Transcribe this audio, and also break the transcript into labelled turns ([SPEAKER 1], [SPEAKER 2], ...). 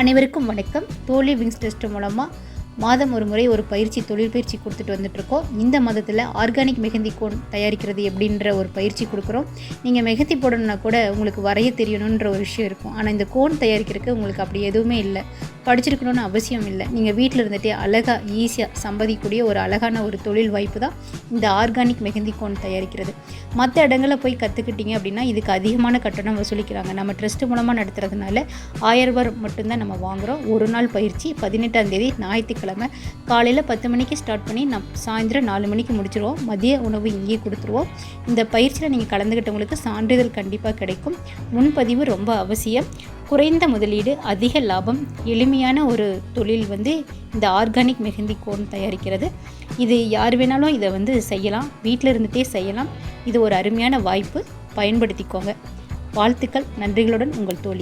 [SPEAKER 1] அனைவருக்கும் வணக்கம். தோழி விங்ஸ் டெஸ்ட் மூலமாக மாதம் ஒரு முறை ஒரு பயிற்சி தொழில் பயிற்சி கொடுத்துட்டு வந்துட்ருக்கோம் இந்த மாதத்தில் ஆர்கானிக் மெஹந்தி கோன் தயாரிக்கிறது எப்படின்ற ஒரு பயிற்சி கொடுக்குறோம். நீங்கள் மெஹந்தி போடணுன்னா கூட உங்களுக்கு வரைய தெரியணுன்ற ஒரு விஷயம் இருக்கும். ஆனால் இந்த கோன் தயாரிக்கிறதுக்கு உங்களுக்கு அப்படி எதுவுமே இல்லை. படிச்சிருக்கணும்னு அவசியம் இல்லை. நீங்கள் வீட்டில் இருந்துகிட்டே அழகாக ஈஸியாக சம்பாதிக்கக்கூடிய ஒரு அழகான ஒரு தொழில் வாய்ப்பு தான் இந்த ஆர்கானிக் மெஹந்தி கோன் தயாரிக்கிறது. மற்ற இடங்களில் போய் கற்றுக்கிட்டீங்க அப்படின்னா இதுக்கு அதிகமான கட்டணம் வசூலிக்கிறாங்க. நம்ம ட்ரஸ்ட் மூலமாக நடத்துறதுனால ஆயிரம் ரூபாய் மட்டும்தான் நம்ம வாங்குகிறோம் ஒரு நாள் பயிற்சி பதினெட்டாம் தேதி ஞாயிற்றுக்கிழமை காலையில் பத்து மணிக்கு ஸ்டார்ட் பண்ணி நம் சாயந்தரம் நாலு மணிக்கு முடிச்சிருவோம். மதிய உணவு இங்கேயே கொடுத்துருவோம். இந்த பயிற்சியில் நீங்கள் கலந்துக்கிட்டவங்களுக்கு சான்றிதழ் கண்டிப்பாக கிடைக்கும். முன்பதிவு ரொம்ப அவசியம். குறைந்த முதலீடு அதிக லாபம் எளிமையான ஒரு தொழில் வந்து இந்த ஆர்கானிக் மெஹந்தி கோன் தயாரிக்கிறது. இது யார் வேணாலும் இதை வந்து செய்யலாம். வீட்டில் இருந்துகிட்டே செய்யலாம். இது ஒரு அருமையான வாய்ப்பு. பயன்படுத்திக்கோங்க. வாழ்த்துக்கள். நன்றிகளுடன் உங்கள் தோழி.